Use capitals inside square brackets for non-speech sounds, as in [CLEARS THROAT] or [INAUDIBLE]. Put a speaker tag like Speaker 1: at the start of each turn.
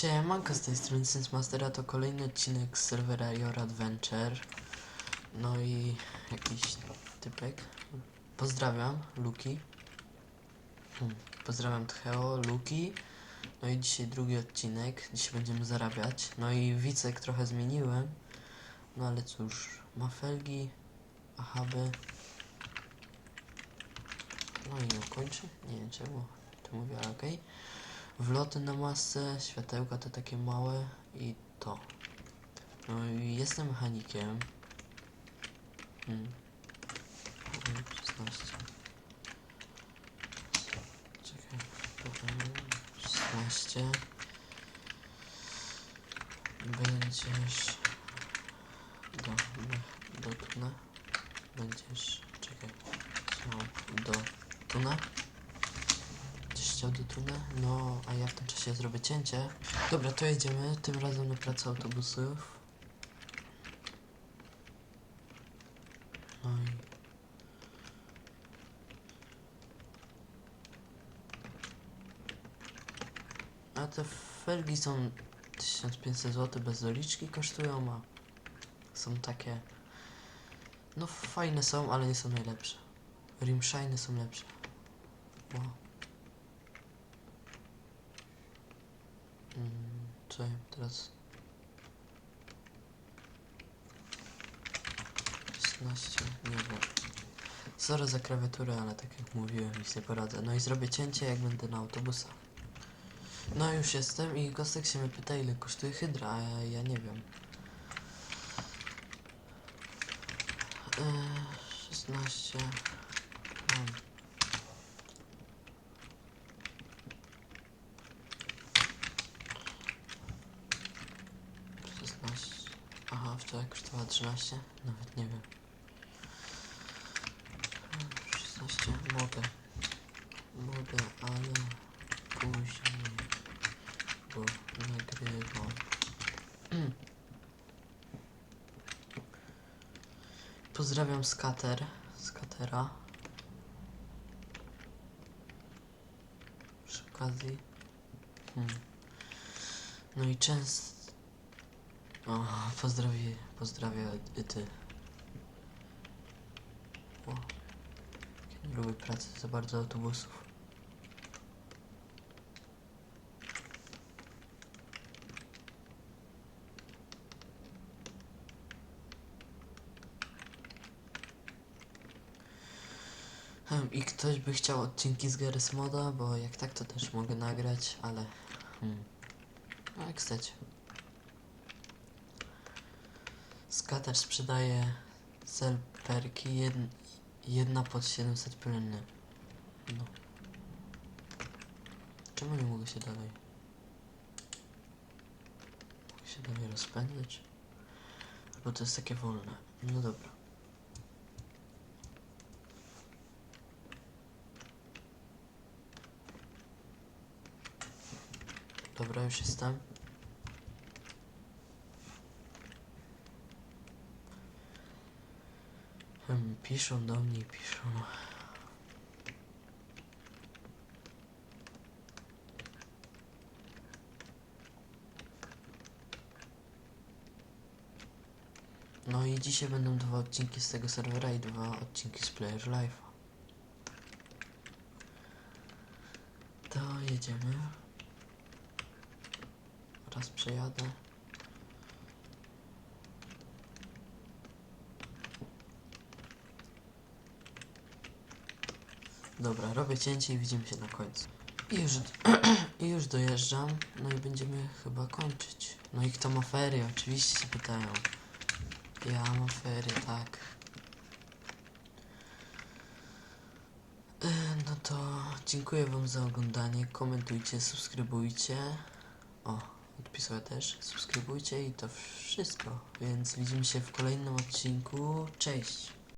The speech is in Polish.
Speaker 1: Siemanko, z tej strony Sensmastera to kolejny odcinek z serwera Your Adventure. No i jakiś typek. Pozdrawiam, Luki. Hmm, Pozdrawiam Tcheo, Luki. No i dzisiaj drugi odcinek. Dzisiaj będziemy zarabiać. No i wicek trochę zmieniłem. No ale cóż, ma felgi, ahaby. No i ją kończy. Nie wiem czemu to mówię, okej. Wloty na masę, światełka to takie małe i to. No i jestem mechanikiem. Hmm. Hmm, 16. Czekaj, dobra, 16. Będziesz do, do, tuna. Będziesz, czekaj, do tuna. Chciał do tuna? No, a ja w tym czasie zrobię cięcie. Dobra, to jedziemy. Tym razem na pracę autobusów. No i... A te felgi są 1500 zł bez doliczki kosztują, a są takie... No fajne są, ale nie są najlepsze. Rimshiny są lepsze. Wow. Ja teraz? 16, nie wiem. Sorry za klawiaturę, ale tak jak mówiłem, nic nie poradzę. No i zrobię cięcie, jak będę na autobusach. No już jestem i Kostek się mnie pyta, ile kosztuje hydra, a ja, ja nie wiem. Eee, 16. Mam. Aha, wczoraj kosztowała 13? Nawet nie wiem. 16 mogę. Mogę, ale później. Bo nagrywam. [CLEARS THROAT] Pozdrawiam skater. Skatera. Przy okazji. Hmm. No i często. O, pozdrowie, pozdrawiam i ty. O, nie lubię pracy za bardzo autobusów. Hmm, I ktoś by chciał odcinki z Garry's Moda, bo jak tak to też mogę nagrać, ale... Hmm. No jak chcecie. Skater sprzedaje selperki, jed, jedna pod 700 pylny. No. Czemu nie mogę się dalej? Mogę się dalej rozpędzać? Albo to jest takie wolne. No dobra. Dobra, już jestem. Piszą do mnie, piszą. No i dzisiaj będą dwa odcinki z tego serwera i dwa odcinki z Player Life'a. To jedziemy. Raz przejadę. Dobra, robię cięcie i widzimy się na końcu. I już, [CLEARS THROAT] I już dojeżdżam, no i będziemy chyba kończyć. No i kto ma ferie? Oczywiście się pytają. Ja mam ferie, tak. E, No to dziękuję wam za oglądanie. Komentujcie, subskrybujcie. O, odpisała też. Subskrybujcie i to wszystko. Więc widzimy się w kolejnym odcinku. Cześć!